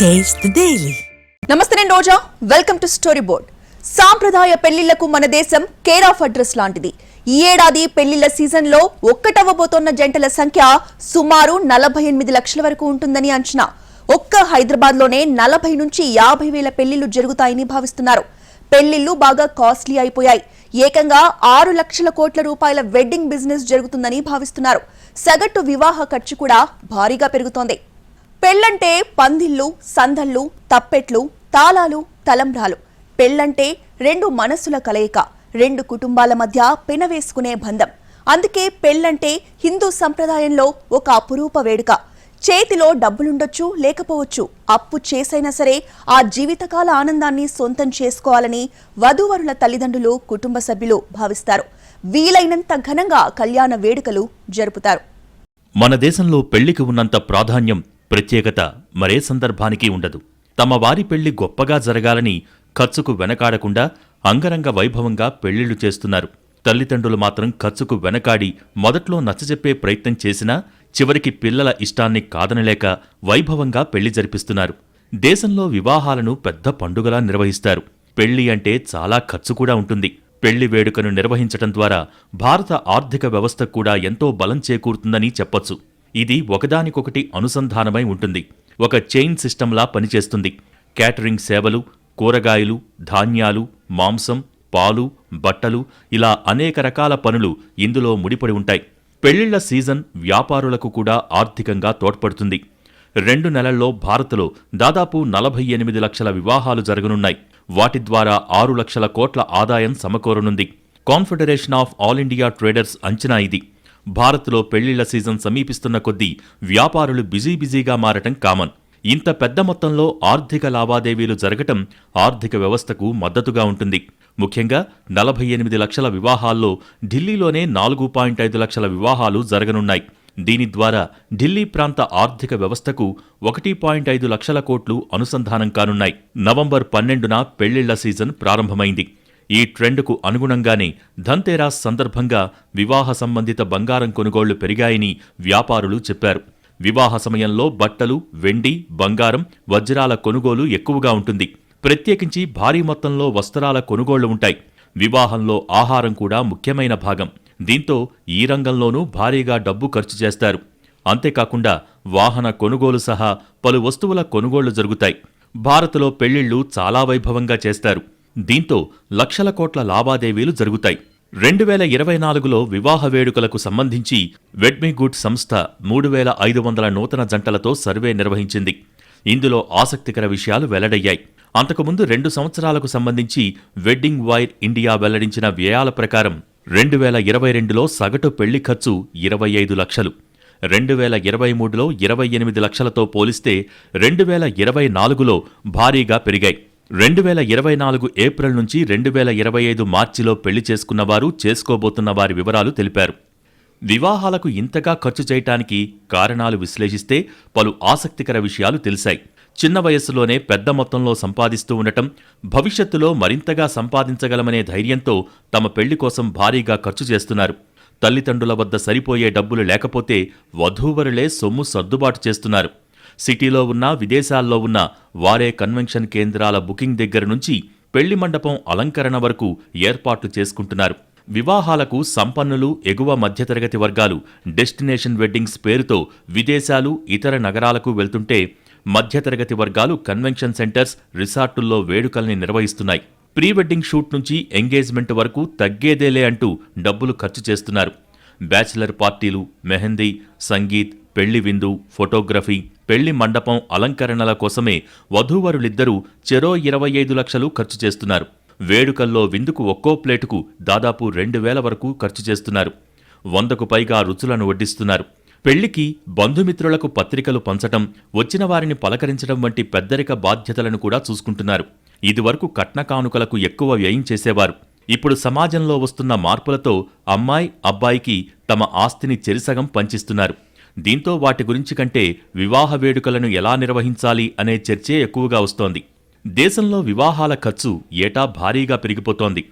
Taste daily నమస్తే నేను Roja. Welcome to story board సాంప్రదాయ పెళ్ళిళ్ళకు మన దేశం కేర్ ఆఫ్ అడ్రస్ లాంటిది. ఈ ఏడాది పెళ్ళిళ్ళ సీజన్లో ఒక్కటవ్వబోతోన్న జంటల సంఖ్య సుమారు నలభై ఎనిమిది లక్షల వరకు ఉంటుందని అంచనా. ఒక్క హైదరాబాద్లోనే నలభై నుంచి యాభై వేల పెళ్ళిళ్ళు జరుగుతాయని భావిస్తున్నారు. పెళ్ళిళ్ళు బాగా కాస్ట్లీ అయిపోయాయి. ఏకంగా ఆరు లక్షల కోట్ల రూపాయల వెడ్డింగ్ బిజినెస్ జరుగుతుందని భావిస్తున్నారు. సగటు వివాహ ఖర్చు కూడా భారీగా పెరుగుతోంది. పెళ్ళంటే పందిళ్ళు సందళ్ళు తప్పెట్లు తాళాలు తలంబ్రాలు. పెళ్ళంటే రెండు మనస్సుల కలయిక రెండు కుటుంబాల మధ్య పెనవేసుకునే బంధం. అందుకే పెళ్ళంటే హిందూ సంప్రదాయంలో ఒక అపురూప వేడుక. చేతిలో డబ్బులుండొచ్చు లేకపోవచ్చు. అప్పు చేసైనా సరే ఆ జీవితకాల ఆనందాన్ని సొంతం చేసుకోవాలని వధూవరుల తల్లిదండ్రులు కుటుంబ సభ్యులు భావిస్తారు. వీలైనంత ఘనంగా కళ్యాణ వేడుకలు జరుపుతారు. మన దేశంలో పెళ్ళికి ఉన్నంత ప్రాధాన్యం ప్రత్యేకత మరే సందర్భానికి ఉండదు. తమ వారి పెళ్ళి గొప్పగా జరగాలని ఖర్చుకు వెనకాడకుండా అంగరంగ వైభవంగా పెళ్ళిళ్ళు చేస్తున్నారు. తల్లిదండ్రులు మాత్రం ఖర్చుకు వెనకాడి మొదట్లో నచ్చజెప్పే ప్రయత్నం చేసినా చివరికి పిల్లల ఇష్టాన్ని కాదనలేక వైభవంగా పెళ్ళి జరిపిస్తున్నారు. దేశంలో వివాహాలను పెద్ద పండుగలా నిర్వహిస్తారు. పెళ్ళి అంటే చాలా ఖర్చు కూడా ఉంటుంది. పెళ్ళి వేడుకను నిర్వహించటం ద్వారా భారత ఆర్థిక వ్యవస్థ కూడా ఎంతో బలం చేకూరుతుందని చెప్పొచ్చు. ఇది ఒకదానికొకటి అనుసంధానమై ఉంటుంది. ఒక చైన్ సిస్టంలా పనిచేస్తుంది. క్యాటరింగ్ సేవలు కూరగాయలు ధాన్యాలు మాంసం పాలు బట్టలు ఇలా అనేక రకాల పనులు ఇందులో ముడిపడి ఉంటాయి. పెళ్ళిళ్ళ సీజన్ వ్యాపారులకు కూడా ఆర్థికంగా తోడ్పడుతుంది. రెండు నెలల్లో భారత్లో దాదాపు నలభై ఎనిమిది లక్షల వివాహాలు జరగనున్నాయి. వాటి ద్వారా ఆరు లక్షల కోట్ల ఆదాయం సమకూరనుంది. Confederation of all India traders అంచనా ఇది. భారత్లో పెళ్ళిళ్ళ సీజన్ సమీపిస్తున్న కొద్దీ వ్యాపారులు బిజీ బిజీగా మారటం కామన్. ఇంత పెద్ద మొత్తంలో ఆర్థిక లావాదేవీలు జరగటం ఆర్థిక వ్యవస్థకు మద్దతుగా ఉంటుంది. ముఖ్యంగా నలభై ఎనిమిది లక్షల వివాహాల్లో ఢిల్లీలోనే నాలుగు పాయింట్ ఐదు లక్షల వివాహాలు జరగనున్నాయి. దీని ద్వారా ఢిల్లీ ప్రాంత ఆర్థిక వ్యవస్థకు ఒకటి పాయింట్ ఐదు లక్షల కోట్లు అనుసంధానం కానున్నాయి. నవంబర్ పన్నెండున పెళ్ళిళ్ళ సీజన్ ప్రారంభమైంది. ఈ ట్రెండ్కు అనుగుణంగానే ధన్తేరాస్ సందర్భంగా వివాహ సంబంధిత బంగారం కొనుగోళ్ళు పెరిగాయని వ్యాపారులు చెప్పారు. వివాహ సమయంలో బట్టలు వెండి బంగారం వజ్రాల కొనుగోలు ఎక్కువగా ఉంటుంది. ప్రత్యేకించి భారీ మొత్తంలో వస్త్రాల కొనుగోళ్ళు ఉంటాయి. వివాహంలో ఆహారం కూడా ముఖ్యమైన భాగం. దీంతో ఈ రంగంలోనూ భారీగా డబ్బు ఖర్చు చేస్తారు. అంతేకాకుండా వాహన కొనుగోలు సహా పలు వస్తువుల కొనుగోళ్ళు జరుగుతాయి. భారత్లో పెళ్ళిళ్ళు చాలా వైభవంగా చేస్తారు. దీంతో లక్షల కోట్ల లావాదేవీలు జరుగుతాయి. రెండు వేల ఇరవై నాలుగులో వివాహ వేడుకలకు సంబంధించి వెడ్మిగుడ్ సంస్థ మూడు వేల ఐదు వందల నూతన జంటలతో సర్వే నిర్వహించింది. ఇందులో ఆసక్తికర విషయాలు వెల్లడయ్యాయి. అంతకుముందు రెండు సంవత్సరాలకు సంబంధించి వెడ్డింగ్ వైర్ ఇండియా వెల్లడించిన వ్యయాల ప్రకారం రెండు వేల ఇరవై రెండులో సగటు పెళ్ళి ఖర్చు ఇరవై ఐదు లక్షలు. రెండు వేల ఇరవై మూడులో ఇరవై ఎనిమిది లక్షలతో పోలిస్తే రెండు వేల ఇరవై నాలుగులో భారీగా పెరిగాయి. రెండు వేల ఇరవై నాలుగు ఏప్రిల్ నుంచి రెండు వేల ఇరవై ఐదు మార్చిలో పెళ్ళి చేసుకున్నవారు చేసుకోబోతున్న వారి వివరాలు తెలిపారు. వివాహాలకు ఇంతగా ఖర్చు చేయటానికి కారణాలు విశ్లేషిస్తే పలు ఆసక్తికర విషయాలు తెలిశాయి. చిన్న వయస్సులోనే పెద్ద మొత్తంలో సంపాదిస్తూ ఉండటం భవిష్యత్తులో మరింతగా సంపాదించగలమనే ధైర్యంతో తమ పెళ్ళి కోసం భారీగా ఖర్చు చేస్తున్నారు. తల్లిదండ్రుల వద్ద సరిపోయే డబ్బులు లేకపోతే వధూవరులే సొమ్ము సర్దుబాటు చేస్తున్నారు. సిటీలో ఉన్న విదేశాల్లో ఉన్న వారే కన్వెన్షన్ కేంద్రాల బుకింగ్ దగ్గర నుంచి పెళ్ళి మండపం అలంకరణ వరకు ఏర్పాట్లు చేసుకుంటున్నారు. వివాహాలకు సంపన్నులు ఎగువ మధ్యతరగతి వర్గాలు డెస్టినేషన్ వెడ్డింగ్స్ పేరుతో విదేశాలు ఇతర నగరాలకు వెళ్తుంటే మధ్యతరగతి వర్గాలు కన్వెన్షన్ సెంటర్స్ రిసార్టుల్లో వేడుకల్ని నిర్వహిస్తున్నాయి. ప్రీ వెడ్డింగ్ షూట్ నుంచి ఎంగేజ్మెంట్ వరకు తగ్గేదేలే అంటూ డబ్బులు ఖర్చు చేస్తున్నారు. బ్యాచిలర్ పార్టీలు మెహందీ సంగీత్ పెళ్ళి విందు ఫోటోగ్రఫీ పెళ్ళి మండపం అలంకరణల కోసమే వధూవరులిద్దరూ చెరో ఇరవై ఐదు లక్షలు ఖర్చు చేస్తున్నారు. వేడుకల్లో విందుకు ఒక్కో ప్లేటుకు దాదాపు రెండు వేల వరకు ఖర్చు చేస్తున్నారు. వందకు పైగా రుచులను వడ్డిస్తున్నారు. పెళ్ళికి బంధుమిత్రులకు పత్రికలు పంచటం వచ్చిన వారిని పలకరించడం వంటి పెద్దరిక బాధ్యతలను కూడా చూసుకుంటున్నారు. ఇదివరకు కట్న కానుకలకు ఎక్కువ వ్యయం చేసేవారు. ఇప్పుడు సమాజంలో వస్తున్న మార్పులతో అమ్మాయి అబ్బాయికి తమ ఆస్తిని చెరిసగం పంచిస్తున్నారు. దీంతో వాటి గురించి కంటే వివాహ వేడుకలను ఎలా నిర్వహించాలి అనే చర్చే ఎక్కువగా వస్తోంది. దేశంలో వివాహాల ఖర్చు ఏటా భారీగా పెరిగిపోతోంది.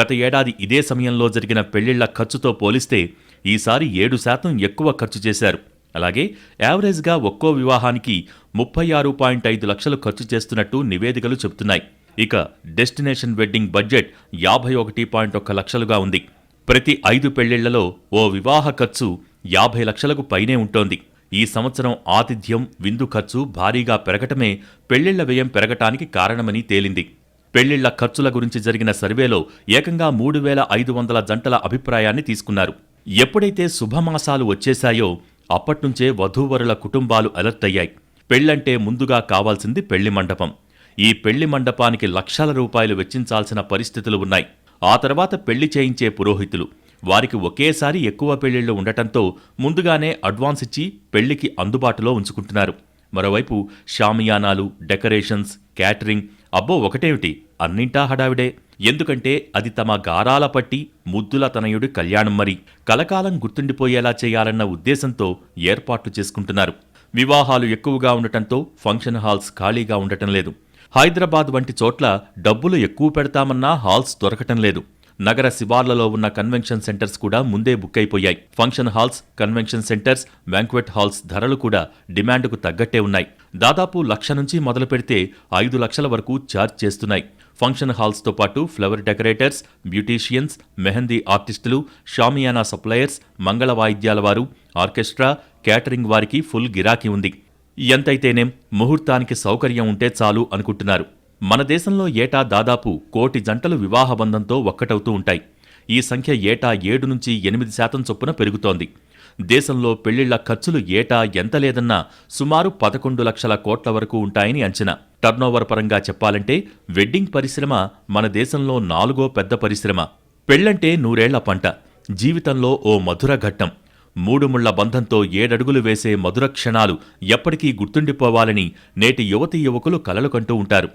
గత ఏడాది ఇదే సమయంలో జరిగిన పెళ్ళిళ్ళ ఖర్చుతో పోలిస్తే ఈసారి ఏడు శాతం ఎక్కువ ఖర్చు చేశారు. అలాగే యావరేజ్గా ఒక్కో వివాహానికి ముప్పై ఆరు పాయింట్ ఐదు లక్షలు ఖర్చు చేస్తున్నట్టు నివేదికలు చెబుతున్నాయి. ఇక డెస్టినేషన్ వెడ్డింగ్ బడ్జెట్ యాభై ఒకటి పాయింట్ ఒక్క లక్షలుగా ఉంది. ప్రతి ఐదు పెళ్ళిళ్ళలో ఓ వివాహ ఖర్చు యాభై లక్షలకు పైనే ఉంటోంది. ఈ సంవత్సరం ఆతిథ్యం విందు ఖర్చు భారీగా పెరగటమే పెళ్ళిళ్ళ వ్యయం పెరగటానికి కారణమని తేలింది. పెళ్ళిళ్ళ ఖర్చుల గురించి జరిగిన సర్వేలో ఏకంగా మూడు వేల ఐదు వందల జంటల అభిప్రాయాన్ని తీసుకున్నారు. ఎప్పుడైతే శుభమాసాలు వచ్చేశాయో అప్పట్నుంచే వధూవరుల కుటుంబాలు అలర్ట్ అయ్యాయి. పెళ్ళంటే ముందుగా కావాల్సింది పెళ్ళి మండపం. ఈ పెళ్ళి మండపానికి లక్షల రూపాయలు వెచ్చించాల్సిన పరిస్థితులు ఉన్నాయి. ఆ తర్వాత పెళ్ళి చేయించే పురోహితులు వారికి ఒకేసారి ఎక్కువ పెళ్ళిళ్ళు ఉండటంతో ముందుగానే అడ్వాన్స్ ఇచ్చి పెళ్ళికి అందుబాటులో ఉంచుకుంటున్నారు. మరోవైపు షామియానాలు డెకరేషన్స్ క్యాటరింగ్ అబ్బో ఒకటేమిటి? అన్నింటా హడావిడే. ఎందుకంటే అది తమ గారాల పట్టి ముద్దుల తనయుడి కళ్యాణం మరి. కలకాలం గుర్తుండిపోయేలా చేయాలన్న ఉద్దేశంతో ఏర్పాట్లు చేసుకుంటున్నారు. వివాహాలు ఎక్కువగా ఉండటంతో ఫంక్షన్ హాల్స్ ఖాళీగా ఉండటం లేదు. హైదరాబాద్ వంటి చోట్ల డబ్బులు ఎక్కువ పెడతామన్నా హాల్స్ దొరకటం లేదు. నగర శివార్లలో ఉన్న కన్వెన్షన్ సెంటర్స్ కూడా ముందే బుక్ అయిపోయాయి. Function halls convention centres banquet halls ధరలు కూడా డిమాండ్కు తగ్గట్టే ఉన్నాయి. దాదాపు లక్ష నుంచి మొదలు పెడితే ఐదు లక్షల వరకు ఛార్జ్ చేస్తున్నాయి. ఫంక్షన్ హాల్స్తో పాటు ఫ్లవర్ డెకరేటర్స్ బ్యూటీషియన్స్ మెహందీ ఆర్టిస్టులు షామియానా సప్లయర్స్ మంగళ వాయిద్యాల వారు ఆర్కెస్ట్రా క్యాటరింగ్ వారికి ఫుల్ గిరాకీ ఉంది. ఎంతైతేనేం ముహూర్తానికి సౌకర్యం ఉంటే చాలు అనుకుంటున్నారు. మన దేశంలో ఏటా దాదాపు కోటి జంటలు వివాహ బంధంతో ఒక్కటవుతూ ఉంటాయి. ఈ సంఖ్య ఏటా ఏడు నుంచి ఎనిమిది శాతం చొప్పున పెరుగుతోంది. దేశంలో పెళ్ళిళ్ళ ఖర్చులు ఏటా ఎంత లేదన్నా సుమారు పదకొండు లక్షల కోట్ల వరకు ఉంటాయని అంచనా. టర్నోవర్ పరంగా చెప్పాలంటే వెడ్డింగ్ పరిశ్రమ మన దేశంలో నాలుగో పెద్ద పరిశ్రమ. పెళ్ళంటే నూరేళ్ళ పంట. జీవితంలో ఓ మధుర ఘట్టం. మూడు ముళ్ళ బంధంతో ఏడడుగులు వేసే మధుర క్షణాలు ఎప్పటికీ గుర్తుండిపోవాలని నేటి యువతీ యువకులు కలలు కంటూ ఉంటారు.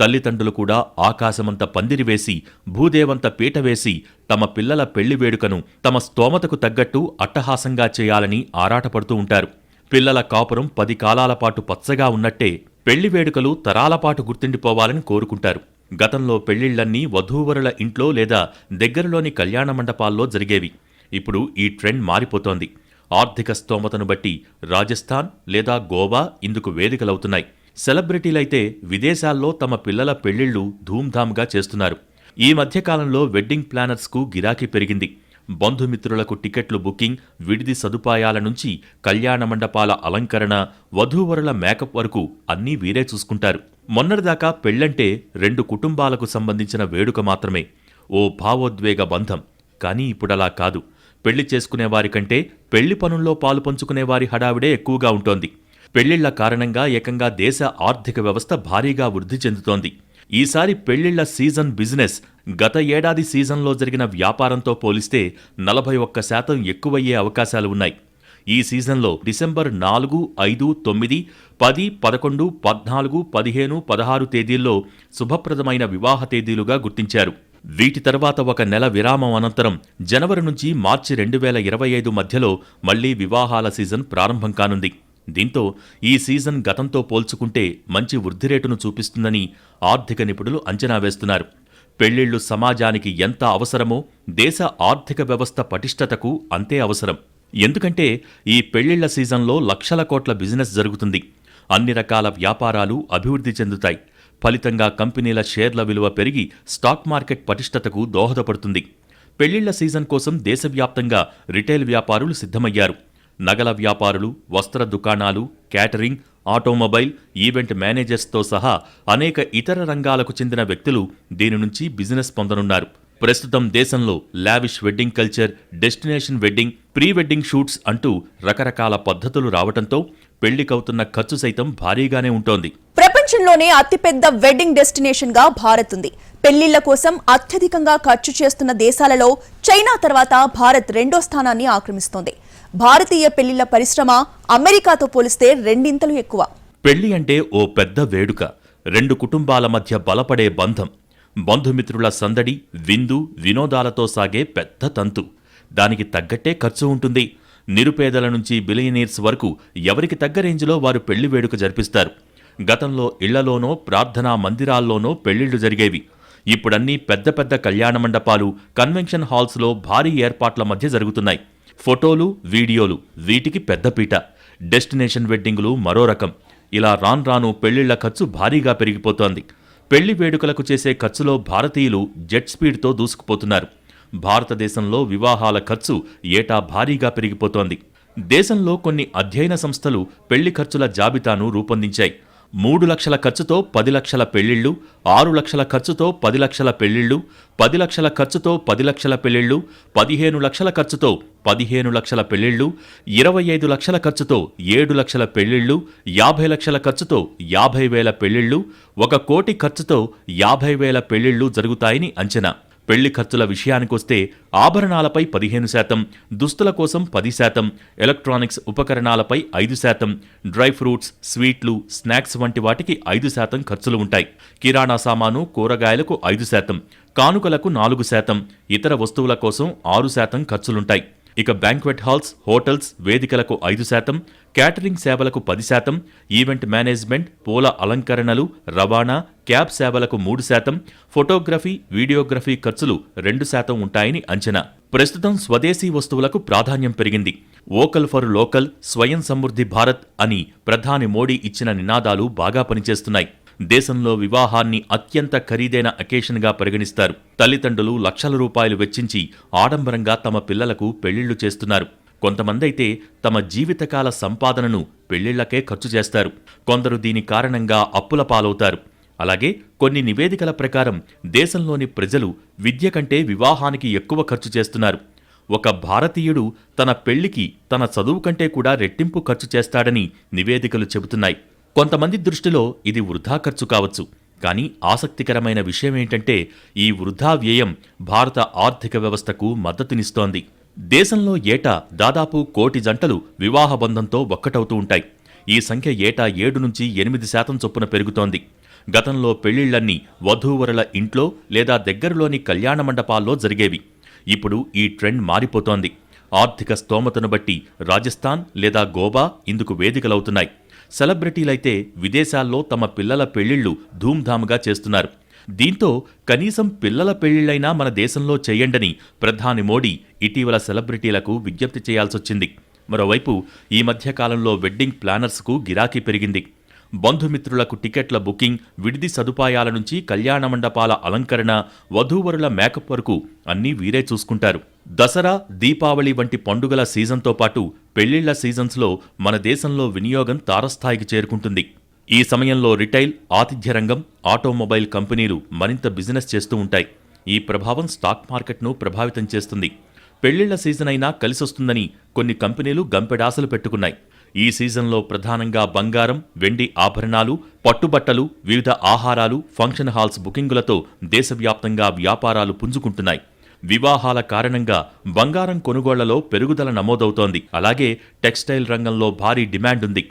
తల్లిదండ్రులు కూడా ఆకాశమంత పందిరి వేసి భూదేవంత పీట వేసి తమ పిల్లల పెళ్ళి వేడుకను తమ స్తోమతకు తగ్గట్టు అట్టహాసంగా చేయాలని ఆరాటపడుతూ ఉంటారు. పిల్లల కాపురం పది కాలాల పాటు పచ్చగా ఉన్నట్టే పెళ్ళి వేడుకలు తరాలపాటు గుర్తుండిపోవాలని కోరుకుంటారు. గతంలో పెళ్ళిళ్ళన్నీ వధూవరుల ఇంట్లో లేదా దగ్గరలోని కళ్యాణ మండపాల్లో జరిగేవి. ఇప్పుడు ఈ ట్రెండ్ మారిపోతోంది. ఆర్థిక స్తోమతను బట్టి రాజస్థాన్ లేదా గోవా ఇందుకు వేదికలవుతున్నాయి. సెలబ్రిటీలైతే విదేశాల్లో తమ పిల్లల పెళ్ళిళ్ళు ధూమ్ధామ్గా చేస్తున్నారు. ఈ మధ్యకాలంలో వెడ్డింగ్ ప్లానర్స్కు గిరాకీ పెరిగింది. బంధుమిత్రులకు టికెట్లు బుకింగ్ విడిది సదుపాయాల నుంచి కళ్యాణ మండపాల అలంకరణ వధూవరుల మేకప్ వరకు అన్నీ వీరే చూసుకుంటారు. మొన్నటిదాకా పెళ్ళంటే రెండు కుటుంబాలకు సంబంధించిన వేడుక మాత్రమే. ఓ భావోద్వేగ బంధం. కానీ ఇప్పుడలా కాదు. పెళ్ళి చేసుకునేవారికంటే పెళ్ళి పనుల్లో పాలు పంచుకునేవారి హడావిడే ఎక్కువగా ఉంటోంది. పెళ్ళిళ్ళ కారణంగా ఏకంగా దేశ ఆర్థిక వ్యవస్థ భారీగా వృద్ధి చెందుతోంది. ఈసారి పెళ్ళిళ్ళ సీజన్ బిజినెస్ గత ఏడాది సీజన్లో జరిగిన వ్యాపారంతో పోలిస్తే నలభై ఒక్క శాతం ఎక్కువయ్యే అవకాశాలు ఉన్నాయి. ఈ సీజన్లో డిసెంబర్ నాలుగు ఐదు తొమ్మిది పది పదకొండు పద్నాలుగు పదిహేను పదహారు తేదీల్లో శుభప్రదమైన వివాహ తేదీలుగా గుర్తించారు. వీటి తర్వాత ఒక నెల విరామం అనంతరం జనవరి నుంచి మార్చి రెండు వేల ఇరవై ఐదు మధ్యలో మళ్ళీ వివాహాల సీజన్ ప్రారంభం కానుంది. దీంతో ఈ సీజన్ గతంతో పోల్చుకుంటే మంచి వృద్ధి రేటును చూపిస్తుందని ఆర్థిక నిపుణులు అంచనా వేస్తున్నారు. పెళ్ళిళ్ళు సమాజానికి ఎంత అవసరమో దేశ ఆర్థిక వ్యవస్థ పటిష్టతకు అంతే అవసరం. ఎందుకంటే ఈ పెళ్ళిళ్ళ సీజన్లో లక్షల కోట్ల బిజినెస్ జరుగుతుంది. అన్ని రకాల వ్యాపారాలు అభివృద్ధి చెందుతాయి. ఫలితంగా కంపెనీల షేర్ల విలువ పెరిగి స్టాక్ మార్కెట్ పటిష్టతకు దోహదపడుతుంది. పెళ్ళిళ్ళ సీజన్ కోసం దేశవ్యాప్తంగా రిటైల్ వ్యాపారులు సిద్ధమయ్యారు. నగల వ్యాపారులు వస్త్ర దుకాణాలు క్యాటరింగ్ ఆటోమొబైల్ ఈవెంట్ మేనేజర్స్తో సహా అనేక ఇతర రంగాలకు చెందిన వ్యక్తులు దీని నుంచి బిజినెస్ పొందనున్నారు. ప్రస్తుతం దేశంలో lavish wedding culture destination wedding pre wedding shoots అంటూ రకరకాల పద్ధతులు రావడంతో పెళ్ళికవుతున్న ఖర్చు సైతం భారీగానే ఉంటోంది. ప్రపంచంలోనే అతిపెద్ద వెడ్డింగ్ డెస్టినేషన్గా భారత్ ఉంది పెళ్ళిళ్ళ కోసం అత్యధికంగా ఖర్చు చేస్తున్న దేశాలలో చైనా తర్వాత భారత్ రెండో స్థానాన్ని ఆక్రమిస్తోంది. భారతీయ పెళ్ళిళ్ళ పరిశ్రమ అమెరికాతో పోలిస్తే రెండింతలు ఎక్కువ. పెళ్ళి అంటే ఓ పెద్ద వేడుక. రెండు కుటుంబాల మధ్య బలపడే బంధం. బంధుమిత్రుల సందడి విందు వినోదాలతో సాగే పెద్ద తంతు. దానికి తగ్గట్టే ఖర్చు ఉంటుంది. నిరుపేదల నుంచి బిలియనీర్స్ వరకు ఎవరికి తగ్గ రేంజ్లో వారు పెళ్ళి వేడుక జరిపిస్తారు. గతంలో ఇళ్ళలోనో ప్రార్థనా మందిరాల్లోనో పెళ్ళిళ్ళు జరిగేవి. ఇప్పుడన్నీ పెద్ద పెద్ద కళ్యాణ మండపాలు కన్వెన్షన్ హాల్స్లో భారీ ఏర్పాట్ల మధ్య జరుగుతున్నాయి. ఫోటోలు వీడియోలు వీటికి పెద్దపీట డెస్టినేషన్ వెడ్డింగులు మరో రకం. ఇలా రాన్ రాను పెళ్ళిళ్ళ ఖర్చు భారీగా పెరిగిపోతోంది. పెళ్ళి వేడుకలకు చేసే ఖర్చులో భారతీయులు జెట్ స్పీడ్తో దూసుకుపోతున్నారు. భారతదేశంలో వివాహాల ఖర్చు ఏటా భారీగా పెరిగిపోతోంది. దేశంలో కొన్ని అధ్యయన సంస్థలు పెళ్ళి ఖర్చుల జాబితాను రూపొందించాయి. మూడు లక్షల ఖర్చుతో పది లక్షల పెళ్ళిళ్ళు ఆరు లక్షల ఖర్చుతో పది లక్షల పెళ్ళిళ్ళు పది లక్షల ఖర్చుతో పది లక్షల పెళ్ళిళ్ళు పదిహేను లక్షల ఖర్చుతో పదిహేను లక్షల పెళ్ళిళ్ళు ఇరవై ఐదు లక్షల ఖర్చుతో ఏడు లక్షల పెళ్ళిళ్ళు యాభై లక్షల ఖర్చుతో యాభై వేల పెళ్ళిళ్ళు ఒక కోటి ఖర్చుతో యాభై వేల పెళ్ళిళ్ళు జరుగుతాయని అంచనా. పెళ్ళి ఖర్చుల విషయానికొస్తే ఆభరణాలపై పదిహేను శాతం దుస్తుల కోసం పది శాతం ఎలక్ట్రానిక్స్ ఉపకరణాలపై ఐదు శాతం డ్రై ఫ్రూట్స్ స్వీట్లు స్నాక్స్ వంటి వాటికి ఐదు శాతం ఖర్చులు ఉంటాయి. కిరాణా సామాను కూరగాయలకు ఐదు శాతం కానుకలకు నాలుగు శాతం ఇతర వస్తువుల కోసం ఆరు శాతం ఖర్చులుంటాయి. ఇక బ్యాంక్వెట్ హాల్స్ హోటల్స్ వేదికలకు ఐదు శాతం క్యాటరింగ్ సేవలకు పది శాతం ఈవెంట్ మేనేజ్మెంట్ పూల అలంకరణలు రవాణా క్యాబ్ సేవలకు మూడు శాతం ఫోటోగ్రఫీ వీడియోగ్రఫీ ఖర్చులు రెండు శాతం ఉంటాయని అంచనా. ప్రస్తుతం స్వదేశీ వస్తువులకు ప్రాధాన్యం పెరిగింది. వోకల్ ఫర్ లోకల్ స్వయం సమృద్ధి భారత్ అని ప్రధాని మోడీ ఇచ్చిన నినాదాలు బాగా పనిచేస్తున్నాయి. దేశంలో వివాహాన్ని అత్యంత ఖరీదైన అకేషన్గా పరిగణిస్తారు. తల్లిదండ్రులు లక్షల రూపాయలు వెచ్చించి ఆడంబరంగా తమ పిల్లలకు పెళ్ళిళ్ళు చేస్తున్నారు. కొంతమందైతే తమ జీవితకాల సంపాదనను పెళ్ళిళ్ళకే ఖర్చు చేస్తారు. కొందరు దీని కారణంగా అప్పుల పాలవుతారు. అలాగే కొన్ని నివేదికల ప్రకారం దేశంలోని ప్రజలు విద్య కంటే వివాహానికి ఎక్కువ ఖర్చు చేస్తున్నారు. ఒక భారతీయుడు తన పెళ్ళికి తన చదువు కంటే కూడా రెట్టింపు ఖర్చు చేస్తాడని నివేదికలు చెబుతున్నాయి. కొంతమంది దృష్టిలో ఇది వృధా ఖర్చు కావచ్చు. కానీ ఆసక్తికరమైన విషయమేంటంటే ఈ వృధా వ్యయం భారత ఆర్థిక వ్యవస్థకు మద్దతునిస్తోంది. దేశంలో ఏటా దాదాపు కోటి జంటలు వివాహ బంధంతో ఒక్కటవుతూ ఉంటాయి. ఈ సంఖ్య ఏటా ఏడు నుంచి ఎనిమిది శాతం చొప్పున పెరుగుతోంది. గతంలో పెళ్ళిళ్ళన్నీ వధూవరుల ఇంట్లో లేదా దగ్గరలోని కళ్యాణ మండపాల్లో జరిగేవి. ఇప్పుడు ఈ ట్రెండ్ మారిపోతోంది. ఆర్థిక స్తోమతను బట్టి రాజస్థాన్ లేదా గోవా ఇందుకు వేదికలవుతున్నాయి. సెలబ్రిటీలైతే విదేశాల్లో తమ పిల్లల పెళ్ళిళ్ళు ధూమ్ధామ్గా చేస్తున్నారు. దీంతో కనీసం పిల్లల పెళ్ళిళ్ళైనా మన దేశంలో చేయండని ప్రధాని మోడీ ఇటీవల సెలబ్రిటీలకు విజ్ఞప్తి చేయాల్సొచ్చింది. మరోవైపు ఈ మధ్యకాలంలో వెడ్డింగ్ ప్లానర్స్కు గిరాకీ పెరిగింది. బంధుమిత్రులకు టికెట్ల బుకింగ్ విడిది సదుపాయాల నుంచి కళ్యాణ మండపాల అలంకరణ వధూవరుల మేకప్ వరకు అన్నీ వీరే చూసుకుంటారు. దసరా దీపావళి వంటి పండుగల సీజన్తో పాటు పెళ్ళిళ్ళ సీజన్స్లో మన దేశంలో వినియోగం తారస్థాయికి చేరుకుంటుంది. ఈ సమయంలో రిటైల్ ఆతిథ్య రంగం ఆటోమొబైల్ కంపెనీలు మరింత బిజినెస్ చేస్తూ ఉంటాయి. ఈ ప్రభావం స్టాక్ మార్కెట్ను ప్రభావితం చేస్తుంది. పెళ్ళిళ్ళ సీజన్ అయినా కలిసొస్తుందని కొన్ని కంపెనీలు గంపెడాసలు పెట్టుకున్నాయి. ఈ సీజన్లో ప్రధానంగా బంగారం వెండి ఆభరణాలు పట్టుబట్టలు వివిధ ఆహారాలు ఫంక్షన్ హాల్స్ బుకింగులతో దేశవ్యాప్తంగా వ్యాపారాలు పుంజుకుంటున్నాయి. వివాహాల కారణంగా బంగారం కొనుగోళ్ళలో పెరుగుదల నమోదవుతోంది. అలాగే టెక్స్టైల్ రంగంలో భారీ డిమాండ్ ఉంది.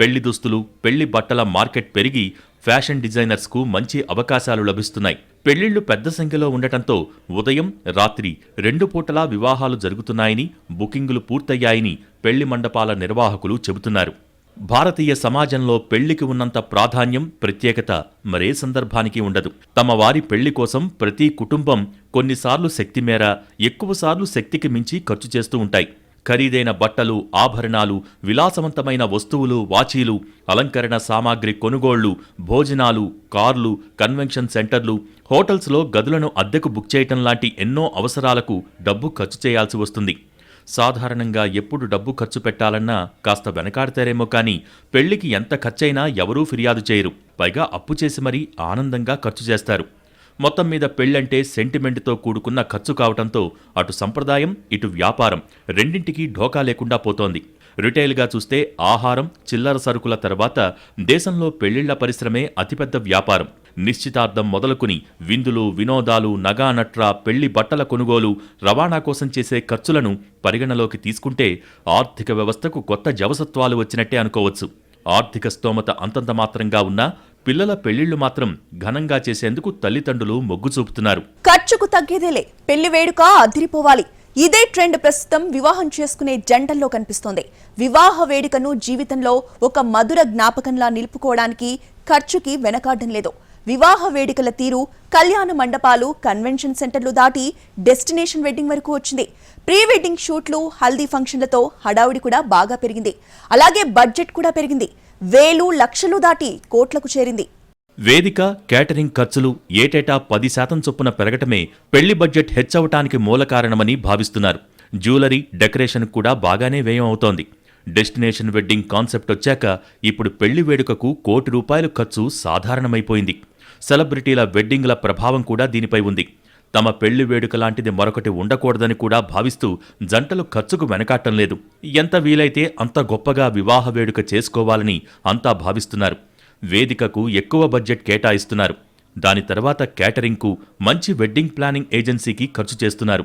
పెళ్ళి దుస్తులు పెళ్ళి బట్టల మార్కెట్ పెరిగి ఫ్యాషన్ డిజైనర్స్కు మంచి అవకాశాలు లభిస్తున్నాయి. పెళ్ళిళ్ళు పెద్ద సంఖ్యలో ఉండటంతో ఉదయం రాత్రి రెండు పూటలా వివాహాలు జరుగుతున్నాయని బుకింగులు పూర్తయ్యాయని పెళ్ళి మండపాల నిర్వాహకులు చెబుతున్నారు. భారతీయ సమాజంలో పెళ్ళికి ఉన్నంత ప్రాధాన్యం ప్రత్యేకత మరే సందర్భానికి ఉండదు. తమ వారి పెళ్ళి కోసం ప్రతి కుటుంబం కొన్నిసార్లు శక్తి మేర ఎక్కువసార్లు శక్తికి మించి ఖర్చు చేస్తూ ఉంటాయి. ఖరీదైన బట్టలు ఆభరణాలు విలాసవంతమైన వస్తువులు వాచీలు అలంకరణ సామాగ్రి కొనుగోళ్ళు భోజనాలు కార్లు కన్వెన్షన్ సెంటర్లు హోటల్స్లో గదులను అద్దెకు బుక్ చేయటం లాంటి ఎన్నో అవసరాలకు డబ్బు ఖర్చు చేయాల్సి వస్తుంది. సాధారణంగా ఎప్పుడు డబ్బు ఖర్చు పెట్టాలన్నా కాస్త వెనకాడతారేమో కానీ పెళ్ళికి ఎంత ఖర్చైనా ఎవరూ ఫిర్యాదు చేయరు. పైగా అప్పు చేసి మరీ ఆనందంగా ఖర్చు చేస్తారు. మొత్తం మీద పెళ్ళంటే సెంటిమెంట్తో కూడుకున్న ఖర్చు కావటంతో అటు సంప్రదాయం ఇటు వ్యాపారం రెండింటికి ఢోకా లేకుండా పోతోంది. రిటైల్గా చూస్తే ఆహారం చిల్లర సరుకుల తర్వాత దేశంలో పెళ్ళిళ్ళ పరిశ్రమే అతిపెద్ద వ్యాపారం. నిశ్చితార్థం మొదలుకుని విందులు వినోదాలు నగానట్రా పెళ్ళి బట్టల కొనుగోలు రవాణా కోసం చేసే ఖర్చులను పరిగణలోకి తీసుకుంటే ఆర్థిక వ్యవస్థకు కొత్త జవసత్వాలు వచ్చినట్టే అనుకోవచ్చు. ఆర్థిక స్తోమత అంతంత మాత్రంగా ఉన్నా పిల్లల పెళ్ళిళ్ళు మాత్రం ఘనంగా చేసేందుకు తల్లిదండ్రులు మొగ్గు చూపుతున్నారు. ఖర్చుకు తగ్గేదేలే. పెళ్ళి వేడుక అదిరిపోవాలి. ఇదే ట్రెండ్ ప్రస్తుతం వివాహం చేసుకునే జంటల్లో కనిపిస్తోంది. వివాహ వేడుకను జీవితంలో ఒక మధుర జ్ఞాపకంలా నిలుపుకోవడానికి ఖర్చుకి వెనకాడడం లేదు. వివాహ వేడుకల తీరు కళ్యాణ మండపాలు కన్వెన్షన్ సెంటర్లు దాటి డెస్టినేషన్ వెడ్డింగ్ వరకు వచ్చింది. ప్రీ వెడ్డింగ్ షూట్లు హల్దీ ఫంక్షన్లతో హడావుడి కూడా బాగా పెరిగింది. అలాగే బడ్జెట్ కూడా పెరిగింది. వేలు లక్షలు దాటి కోట్లకు చేరింది. వేదిక కేటరింగ్ ఖర్చులు ఏటేటా పది శాతం చొప్పున పెరగటమే పెళ్ళి బడ్జెట్ హెచ్చవటానికి మూల కారణమని భావిస్తున్నారు. జ్యువెలరీ డెకరేషన్ కూడా బాగానే వ్యయం అవుతోంది. డెస్టినేషన్ వెడ్డింగ్ కాన్సెప్ట్ వచ్చాక ఇప్పుడు పెళ్ళి వేడుకకు కోటి రూపాయలు ఖర్చు సాధారణమైపోయింది. సెలబ్రిటీల వెడ్డింగ్ల ప్రభావం కూడా దీనిపై ఉంది. తమ పెళ్ళి వేడుక లాంటిది మరొకటి ఉండకూడదని కూడా భావిస్తూ జంటలు ఖర్చుకు వెనకాటం లేదు. ఎంత వీలైతే అంత గొప్పగా వివాహ వేడుక చేసుకోవాలని అంతా భావిస్తున్నారు. వేదికకు ఎక్కువ బడ్జెట్ కేటాయిస్తున్నారు. దాని తర్వాత కేటరింగ్కు మంచి వెడ్డింగ్ ప్లానింగ్ ఏజెన్సీకి ఖర్చు చేస్తున్నారు.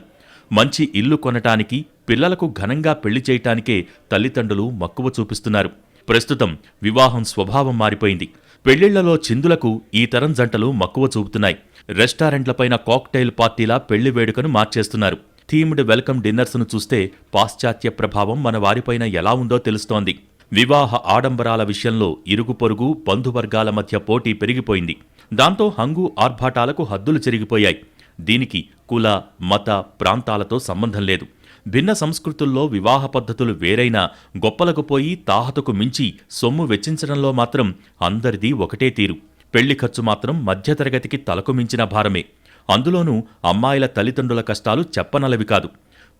మంచి ఇల్లు కొనటానికి పిల్లలకు ఘనంగా పెళ్ళి చేయటానికే తల్లిదండ్రులు మక్కువ చూపిస్తున్నారు. ప్రస్తుతం వివాహం స్వభావం మారిపోయింది. పెళ్ళిళ్ళలో చిందులకు ఈ తరం జంటలు మక్కువ చూపుతున్నాయి. రెస్టారెంట్లపైన కాక్టైల్ పార్టీలా పెళ్ళి వేడుకను మార్చేస్తున్నారు. థీమ్డ్ వెల్కమ్ డిన్నర్స్ను చూస్తే పాశ్చాత్య ప్రభావం మన వారిపైన ఎలా ఉందో తెలుస్తోంది. వివాహ ఆడంబరాల విషయంలో ఇరుగు పొరుగు బంధువర్గాల మధ్య పోటీ పెరిగిపోయింది. దాంతో హంగు ఆర్భాటాలకు హద్దులు చెరిగిపోయాయి. దీనికి కుల మత ప్రాంతాలతో సంబంధం లేదు. భిన్న సంస్కృతుల్లో వివాహ పద్ధతులు వేరైనా గొప్పలకు పోయి తాహతకు మించి సొమ్ము వెచ్చించడంలో మాత్రం అందరిది ఒకటే తీరు. పెళ్ళి ఖర్చు మాత్రం మధ్యతరగతికి తలకు మించిన భారమే. అందులోనూ అమ్మాయిల తల్లిదండ్రుల కష్టాలు చెప్పనలవి కాదు.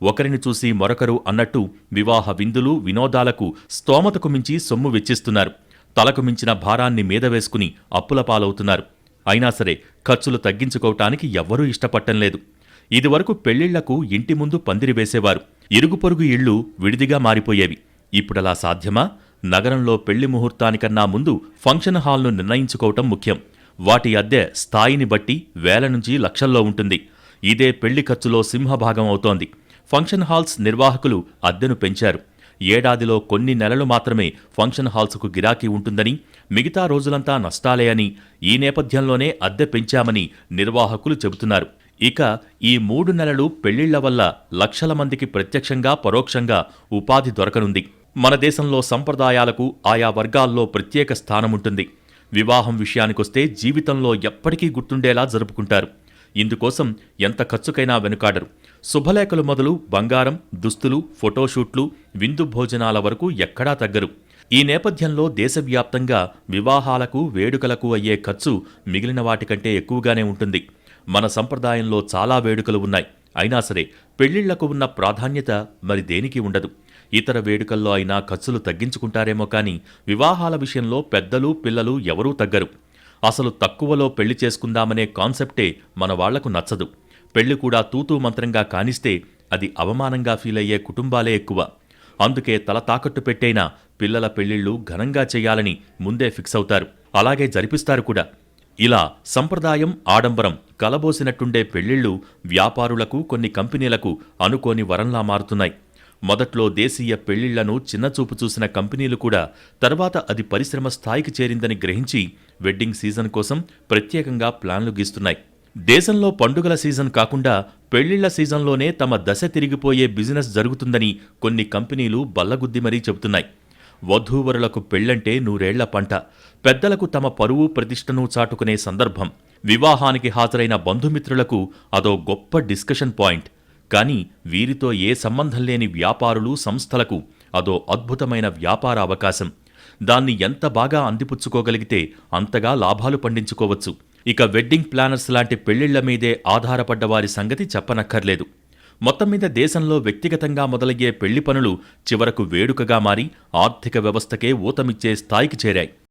ఒకరిని చూసి మరొకరు అన్నట్టు వివాహ విందులు వినోదాలకు స్తోమతకు మించి సొమ్ము వెచ్చిస్తున్నారు. తలకు మించిన భారాన్ని మీద వేసుకుని అప్పుల పాలవుతున్నారు. అయినా సరే ఖర్చులు తగ్గించుకోవటానికి ఎవ్వరూ ఇష్టపట్టం లేదు. ఇదివరకు పెళ్ళిళ్ళకు ఇంటి ముందు పందిరి వేసేవారు. ఇరుగు పొరుగు ఇళ్ళు విడిదిగా మారిపోయేవి. ఇప్పుడలా సాధ్యమా? నగరంలో పెళ్ళి ముహూర్తానికన్నా ముందు ఫంక్షన్ హాల్ను నిర్ణయించుకోవటం ముఖ్యం. వాటి అద్దె స్థాయిని బట్టి వేల నుంచి లక్షల్లో ఉంటుంది. ఇదే పెళ్ళి ఖర్చులో సింహభాగం అవుతోంది. ఫంక్షన్ హాల్స్ నిర్వాహకులు అద్దెను పెంచారు. ఏడాదిలో కొన్ని నెలలు మాత్రమే ఫంక్షన్ హాల్స్కు గిరాకీ ఉంటుందని మిగతా రోజులంతా నష్టాలే అని ఈ నేపథ్యంలోనే అద్దె పెంచామని నిర్వాహకులు చెబుతున్నారు. ఇక ఈ మూడు నెలలు పెళ్ళిళ్ళ వల్ల లక్షల మందికి ప్రత్యక్షంగా పరోక్షంగా ఉపాధి దొరకనుంది. మన దేశంలో సంప్రదాయాలకు ఆయా వర్గాల్లో ప్రత్యేక స్థానముంటుంది. వివాహం విషయానికొస్తే జీవితంలో ఎప్పటికీ గుర్తుండేలా జరుపుకుంటారు. ఇందుకోసం ఎంత ఖర్చుకైనా వెనుకాడరు. శుభలేఖలు మొదలు బంగారం దుస్తులు ఫోటోషూట్లు విందు భోజనాల వరకు ఎక్కడా తగ్గరు. ఈ నేపథ్యంలో దేశవ్యాప్తంగా వివాహాలకు వేడుకలకు అయ్యే ఖర్చు మిగిలిన వాటికంటే ఎక్కువగానే ఉంటుంది. మన సంప్రదాయంలో చాలా వేడుకలు ఉన్నాయి. అయినా సరే పెళ్ళిళ్ళకు ఉన్న ప్రాధాన్యత మరి దేనికి ఉండదు? ఇతర వేడుకల్లో అయినా ఖర్చులు తగ్గించుకుంటారేమో కానీ వివాహాల విషయంలో పెద్దలు పిల్లలు ఎవరూ తగ్గరు. అసలు తక్కువలో పెళ్ళి చేసుకుందామనే కాన్సెప్టే మన వాళ్ళకు నచ్చదు. పెళ్ళి కూడా తూతూ మంత్రంగా కానిస్తే అది అవమానంగా ఫీలయ్యే కుటుంబాలే ఎక్కువ. అందుకే తల తాకట్టు పెట్టైనా పిల్లల పెళ్ళిళ్ళు ఘనంగా చేయాలని ముందే ఫిక్స్ అవుతారు. అలాగే జరిపిస్తారు కూడా. ఇలా సంప్రదాయం ఆడంబరం కలబోసినట్టుండే పెళ్ళిళ్ళు వ్యాపారులకు కొన్ని కంపెనీలకు అనుకోని వరంలా మారుతున్నాయి. మొదట్లో దేశీయ పెళ్ళిళ్ళను చిన్నచూపు చూసిన కంపెనీలు కూడా తర్వాత అది పరిశ్రమ స్థాయికి చేరిందని గ్రహించి వెడ్డింగ్ సీజన్ కోసం ప్రత్యేకంగా ప్లాన్లు గీస్తున్నాయి. దేశంలో పండుగల సీజన్ కాకుండా పెళ్ళిళ్ళ సీజన్లోనే తమ దశ తిరిగిపోయే బిజినెస్ జరుగుతుందని కొన్ని కంపెనీలు బల్లగుద్ది మరీ చెబుతున్నాయి. వధూవరులకు పెళ్ళంటే నూరేళ్ళ పంట. పెద్దలకు తమ పరువు ప్రతిష్టను చాటుకునే సందర్భం. వివాహానికి హాజరైన బంధుమిత్రులకు అదో గొప్ప డిస్కషన్ పాయింట్. కానీ వీరితో ఏ సంబంధం లేని వ్యాపారులు సంస్థలకు అదో అద్భుతమైన వ్యాపార అవకాశం. దాన్ని ఎంత బాగా అందిపుచ్చుకోగలిగితే అంతగా లాభాలు పండించుకోవచ్చు. ఇక వెడ్డింగ్ ప్లానర్స్ లాంటి పెళ్ళిళ్ళ మీదే ఆధారపడ్డ వారి సంగతి చెప్పనక్కర్లేదు. మొత్తం మీద దేశంలో వ్యక్తిగతంగా మొదలయ్యే పెళ్ళి పనులు చివరకు వేడుకగా మారి ఆర్థిక వ్యవస్థకే ఊతమిచ్చే స్థాయికి చేరాయి.